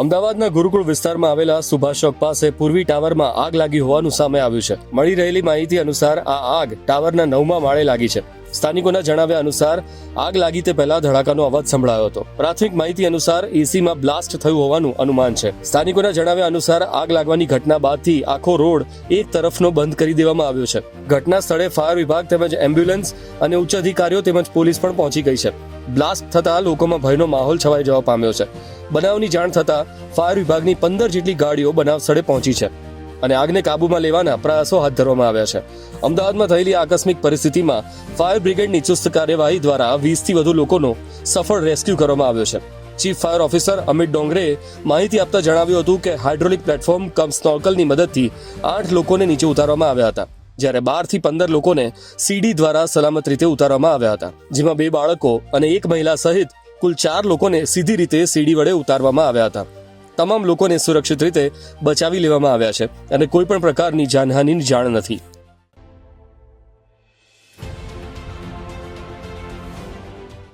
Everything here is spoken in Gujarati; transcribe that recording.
અમદાવાદના ગુરુકુળ વિસ્તારમાં આવેલા સુભાષ ચોક પાસે પૂર્વી ટાવરમાં આગ લાગી હોવાનું સામે આવ્યું છે. મળી રહેલી માહિતી અનુસાર આ આગ ટાવરના નવમા માળે લાગી છે. સ્થાનિકોના જણાવ્યા અનુસાર, આગ લાગી તે પહેલા ધડાકાનો અવાજ સંભળાયો હતો. પ્રાથમિક માહિતી અનુસાર, એસીમાં બ્લાસ્ટ થયું હોવાનું અનુમાન છે. સ્થાનિકોના જણાવ્યા અનુસાર, આગ લાગવાની ઘટના બાદથી આખો રોડ એક તરફનો બંધ કરી દેવામાં આવ્યો છે. ઘટના સ્થળે ફાયર વિભાગ તેમજ એમ્બ્યુલન્સ અને ઉચ્ચ અધિકારીઓ તેમજ પોલીસ પણ પહોંચી ગઈ છે. બ્લાસ્ટ થતા લોકોમાં ભયનો માહોલ છવાઈ જવા પામ્યો છે. બનાવની જાણ થતા ફાયર વિભાગની પંદર જેટલી ગાડીઓ બનાવ સ્થળે પહોંચી છે. અને આગને કાબૂમાં લેવાના પ્રયાસો હાથ ધરવામાં આવ્યા છે. અમદાવાદમાં થયેલી આકસ્મિક પરિસ્થિતિમાં ફાયર બ્રિગેડની ચુસ્ત કાર્યવાહી દ્વારા વીસથી વધુ લોકોનો સફળ રેસ્ક્યુ કરવામાં આવ્યો છે. Chief fire officer Amit Dongre માહિતી આપતા જણાવ્યું હતું કે હાઇડ્રોલિક પ્લેટફોર્મ કમ સ્નોર્કલની મદદથી આઠ લોકોને નીચે ઉતારવામાં આવ્યા હતા, જ્યારે બારથી પંદર લોકોને સીડી દ્વારા સલામત રીતે ઉતારવામાં આવ્યા હતા, જેમાં બે બાળકો અને એક મહિલા સહિત કુલ ચાર લોકોને સીધી રીતે સીડી વડે ઉતારવામાં આવ્યા હતા. તમામ લોકોને સુરક્ષિત રીતે બચાવી લેવામાં આવ્યા છે અને કોઈપણ પ્રકારની જાનહાનિની જાણ નથી.